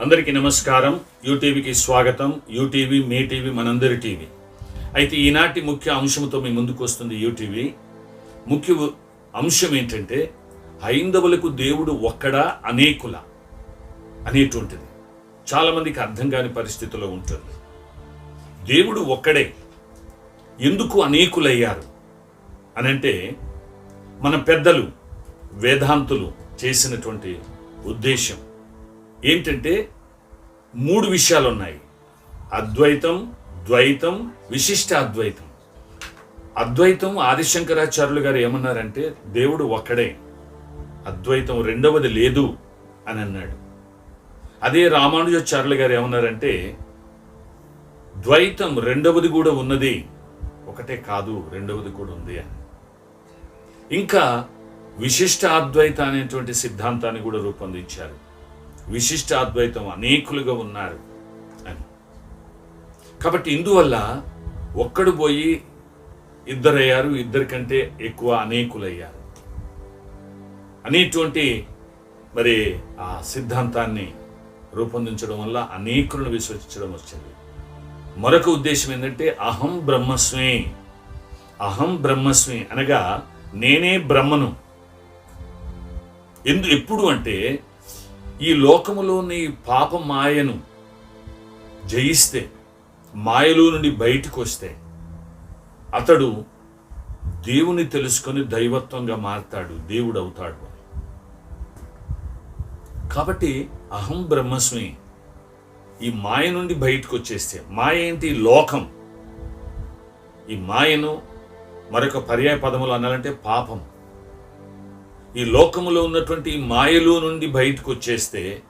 అందరికీ నమస్కారం. యూటీవీకి స్వాగతం. యూటీవీ మీ టీవీ మనందరి టీవీ. అయితే ఈనాటి ముఖ్య అంశంతో మీ ముందుకు వస్తుంది యూటీవీ. ముఖ్య అంశం ఏంటంటే హైందవులకు దేవుడు ఒక్కడా అనేకుల అనేటువంటిది. చాలామందికి అర్థం కాని పరిస్థితిలో ఉంటుంది. దేవుడు ఒక్కడే. ఎందుకు అనేకులయ్యారు? అనంటే మన పెద్దలు వేదాంతులు చేసినటువంటి ఉద్దేశం. ఏంటంటే మూడు విషయాలు ఉన్నాయి అద్వైతం ద్వైతం విశిష్ట అద్వైతం. అద్వైతం ఆదిశంకరాచార్యులు గారు ఏమన్నారంటే దేవుడు ఒక్కడే. అద్వైతం రెండవది లేదు అని అన్నాడు. అదే రామానుజాచార్యులు గారు ఏమన్నారంటే ద్వైతం రెండవది కూడా ఉన్నది. ఒకటే కాదు రెండవది కూడా ఉంది అని. ఇంకా విశిష్ట అద్వైత అనేటువంటి సిద్ధాంతాన్ని కూడా రూపొందించారు. విశిష్ట అద్వైతం అనేకులుగా ఉన్నారు అని. కాబట్టి ఇందువల్ల ఒక్కడు పోయి ఇద్దరయ్యారు ఇద్దరికంటే ఎక్కువ అనేకులయ్యారు. అనేటువంటి మరి ఆ సిద్ధాంతాన్ని రూపొందించడం వల్ల అనేకులను విశ్వసించడం వచ్చింది. మరొక ఉద్దేశం ఏంటంటే అహం బ్రహ్మస్మి. అహం బ్రహ్మస్మి అనగా నేనే బ్రహ్మను. ఎందు ఎప్పుడు అంటే ఈ లోకములోని పాప మాయను జయిస్తే మాయలో నుండి బయటకు వస్తే అతడు దేవుని తెలుసుకొని దైవత్వంగా మారతాడు దేవుడు అవుతాడు అని. కాబట్టి అహం బ్రహ్మస్మి ఈ మాయ నుండి బయటకు వచ్చేస్తే మాయ ఏంటి? లోకం. ఈ మాయను మరొక పర్యాయ పదములు అనాలంటే పాపం. ఈ లోకములో ఉన్నటువంటి మాయలో నుండి బయటకు వచ్చేస్తే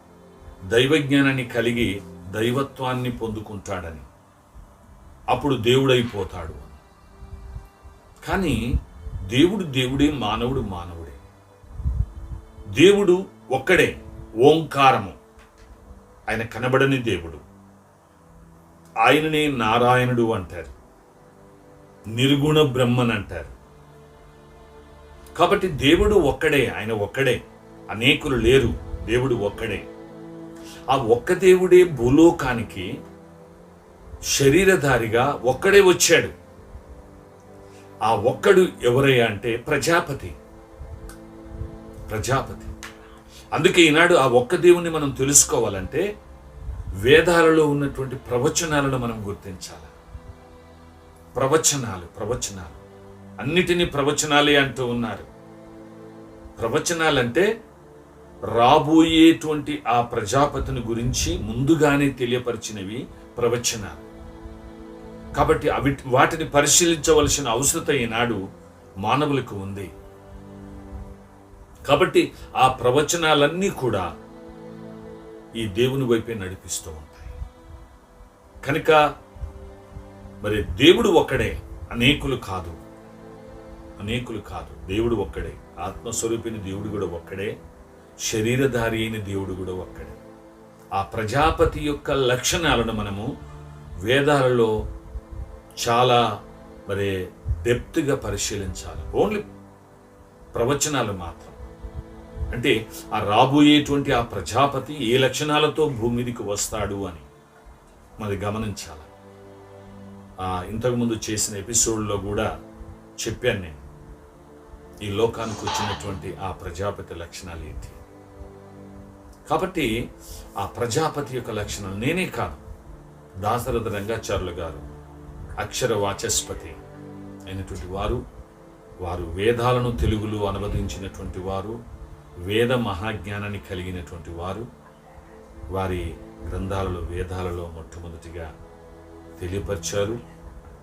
దైవజ్ఞానాన్ని కలిగి దైవత్వాన్ని పొందుకుంటాడని. అప్పుడు దేవుడైపోతాడు కానీ దేవుడు దేవుడే మానవుడు మానవుడే. దేవుడు ఒక్కడే ఓంకారము. ఆయన కనబడని దేవుడు. ఆయననే నారాయణుడు అంటారు. నిర్గుణ బ్రహ్మన్ అంటారు కాబట్టి దేవుడు ఒక్కడే ఆయన ఒక్కడే. అనేకులు లేరు దేవుడు ఒక్కడే. ఆ ఒక్క దేవుడే భూలోకానికి శరీరధారిగా ఒక్కడే వచ్చాడు. ఆ ఒక్కడు ఎవరయ్యా అంటే ప్రజాపతి. ప్రజాపతి. అందుకే ఈనాడు ఆ ఒక్క దేవుణ్ణి మనం తెలుసుకోవాలంటే వేదాలలో ఉన్నటువంటి ప్రవచనాలను మనం గుర్తించాలి. ప్రవచనాలు ప్రవచనాలు. అన్నిటినీ ప్రవచనాలే అంటూ ఉన్నారు. ప్రవచనాలంటే రాబోయేటువంటి ఆ ప్రజాపతిని గురించి ముందుగానే తెలియపరిచినవి ప్రవచనాలు. కాబట్టి అవి వాటిని పరిశీలించవలసిన అవసరత ఈనాడు మానవులకు ఉంది. కాబట్టి ఆ ప్రవచనాలన్నీ కూడా ఈ దేవుని వైపే నడిపిస్తూ ఉంటాయి. కనుక మరి దేవుడు ఒక్కడే అనేకులు కాదు. అనేకులు కాదు. దేవుడు ఒక్కడే. ఆత్మస్వరూపిని దేవుడు కూడా ఒక్కడే. శరీరధారి అయిన దేవుడు కూడా ఒక్కడే. ఆ ప్రజాపతి యొక్క లక్షణాలను మనము వేదాలలో చాలా మరి డెప్త్గా పరిశీలించాలి. ఓన్లీ ప్రవచనాలు మాత్రం. అంటే ఆ రాబోయేటువంటి ఆ ప్రజాపతి ఏ లక్షణాలతో భూమి మీదకి వస్తాడు అని మరి గమనించాలి. ఆ ఇంతకుముందు చేసిన ఎపిసోడ్లో కూడా చెప్పాను నేను. ఈ లోకానికి వచ్చినటువంటి ఆ ప్రజాపతి లక్షణాలు ఏంటి? కాబట్టి ఆ ప్రజాపతి యొక్క లక్షణాలు నేనే కాదు. దాసరథ రంగాచార్యులు గారు అక్షర వాచస్పతి అయినటువంటి వారు వారు వేదాలను తెలుగులో అనువదించినటువంటి వారు వేద మహాజ్ఞానాన్ని కలిగినటువంటి వారు వారి గ్రంథాలలో వేదాలలో మొట్టమొదటిగా తెలియపరిచారు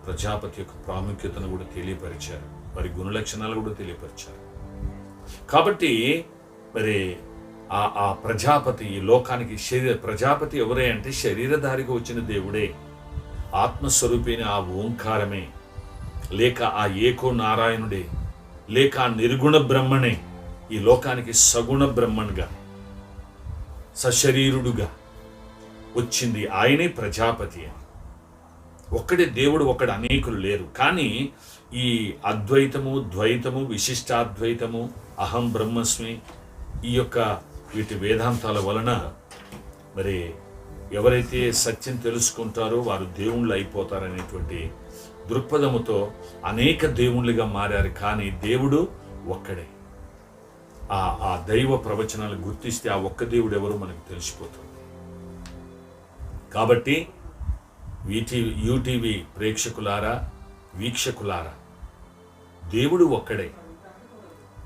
ప్రజాపతి యొక్క ప్రాముఖ్యతను కూడా తెలియపరిచారు. వారి గుణలక్షణాలు కూడా తెలియపరిచారు. కాబట్టి మరి ఆ ఆ ప్రజాపతి ఈ లోకానికి శరీర ప్రజాపతి ఎవరే అంటే శరీరధారిగా వచ్చిన దేవుడే. ఆత్మస్వరూపిని ఆ ఓంకారమే. లేక ఆ ఏకో నారాయణుడే లేక ఆ నిర్గుణ బ్రహ్మనే. ఈ లోకానికి సగుణ బ్రహ్మన్గా సశరీరుడుగా వచ్చింది ఆయనే ప్రజాపతి అని. ఒక్కడే దేవుడు ఒక్కడు అనేకులు లేరు. కానీ ఈ అద్వైతము ద్వైతము విశిష్టాద్వైతము అహం బ్రహ్మస్మి ఈ యొక్క వీటి వేదాంతాల వలన మరి ఎవరైతే సత్యం తెలుసుకుంటారో వారు దేవుళ్ళు అయిపోతారనేటువంటి దృక్పథముతో అనేక దేవుళ్ళుగా మారారు. కానీ దేవుడు ఒక్కడే. ఆ ఆ దైవ ప్రవచనాలు గుర్తిస్తే ఆ ఒక్క దేవుడు ఎవరు మనకు తెలిసిపోతుంది. కాబట్టి వీటీవీ యూటీవీ ప్రేక్షకులారా వీక్షకులారా దేవుడు ఒక్కడే.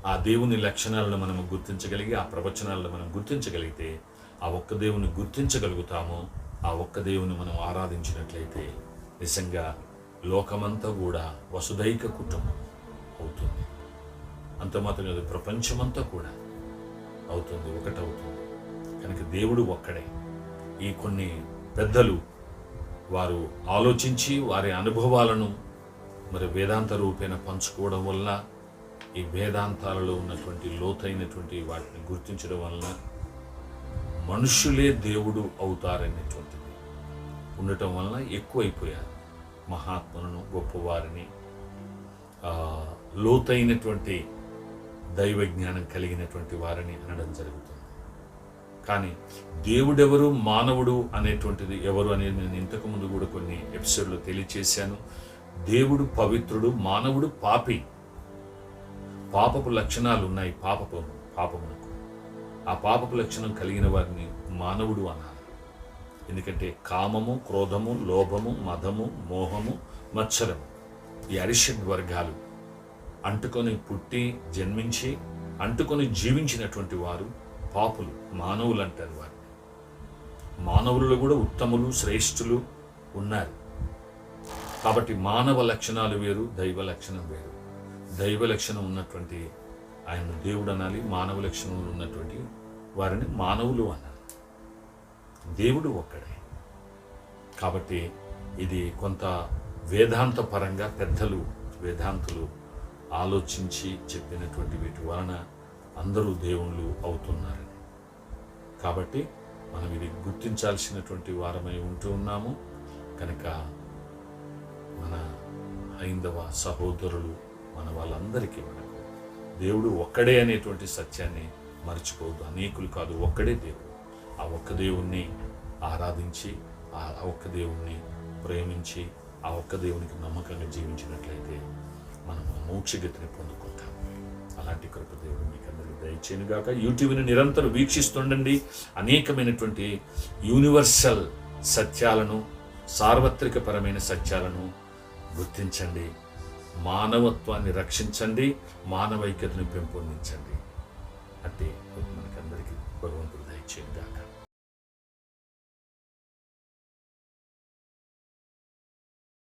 ఆ దేవుని లక్షణాలను మనం గుర్తించగలిగి ఆ ప్రవచనాలను మనం గుర్తించగలిగితే ఆ ఒక్క దేవుని గుర్తించగలుగుతాము ఆ ఒక్క దేవుని మనం ఆరాధించినట్లయితే నిజంగా లోకమంతా కూడా వసుదైక కుటుంబం అవుతుంది. అంత మాత్రం కాదు ప్రపంచమంతా కూడా అవుతుంది ఒకటవుతుంది. కనుక దేవుడు ఒక్కడే. ఈ కొన్ని పెద్దలు వారు ఆలోచించి వారి అనుభవాలను మరి వేదాంత రూపేణ పంచుకోవడం వల్ల ఈ వేదాంతాలలో ఉన్నటువంటి లోతైనటువంటి వాటిని గుర్తించడం వలన మనుషులే దేవుడు అవుతారనేటువంటిది ఉండటం వలన ఎక్కువైపోయారు మహాత్ములను గొప్పవారిని. లోతైనటువంటి దైవ జ్ఞానం కలిగినటువంటి వారిని అనడం జరుగుతుంది. కానీ దేవుడెవరు? మానవుడు అనేటువంటిది ఎవరు అనేది నేను ఇంతకుముందు కూడా కొన్ని ఎపిసోడ్లో తెలియచేశాను. దేవుడు పవిత్రుడు మానవుడు పాపి. పాపపు లక్షణాలు ఉన్నాయి పాపపు పాపమునకు. ఆ పాపపు లక్షణం కలిగిన వారిని మానవుడు అనాలి. ఎందుకంటే కామము క్రోధము లోభము మదము మోహము మత్సరము ఈ అరిషడ్ వర్గాలు అంటుకొని పుట్టి జన్మించి అంటుకొని జీవించినటువంటి వారు పాపులు మానవులు అంటారు వారిని. మానవులలో కూడా ఉత్తములు శ్రేష్ఠులు ఉన్నారు. కాబట్టి మానవ లక్షణాలు వేరు దైవ లక్షణం వేరు. దైవ లక్షణం ఉన్నటువంటి ఆయన దేవుడు అనాలి మానవ లక్షణం ఉన్నటువంటి వారిని మానవులు అనాలి. దేవుడు ఒక్కడే. కాబట్టి ఇది కొంత వేదాంత పరంగా పెద్దలు వేదాంతులు ఆలోచించి చెప్పినటువంటి వీటి వలన అందరూ దేవుళ్ళు అవుతున్నారని. కాబట్టి మనం ఇది గుర్తించాల్సినటువంటి వారమై ఉంటూ ఉన్నాము. కనుక మన హైందవ సహోదరులు మన వాళ్ళందరికీ మనకు దేవుడు ఒక్కడే అనేటువంటి సత్యాన్ని మర్చిపోవద్దు. అనేకులు కాదు ఒక్కడే దేవుడు. ఆ ఒక్క దేవుణ్ణి ఆరాధించి ఆ ఒక్క దేవుణ్ణి ప్రేమించి ఆ ఒక్క దేవునికి నమ్మకంగా జీవించినట్లయితే మనం మోక్షగతిని పొందుకుంటాము. అలాంటి కృప దేవుడు మీకు అందరూ దయచేయను గాక. యూట్యూబ్ని నిరంతరం వీక్షిస్తుండండి. అనేకమైనటువంటి యూనివర్సల్ సత్యాలను సార్వత్రికపరమైన సత్యాలను గుర్తించండి. మానవత్వాన్ని రక్షించండి. మానవైక్యతను పెంపొందించండి. అంటే మనకందరికీ భగవంతుడు దయచేయండి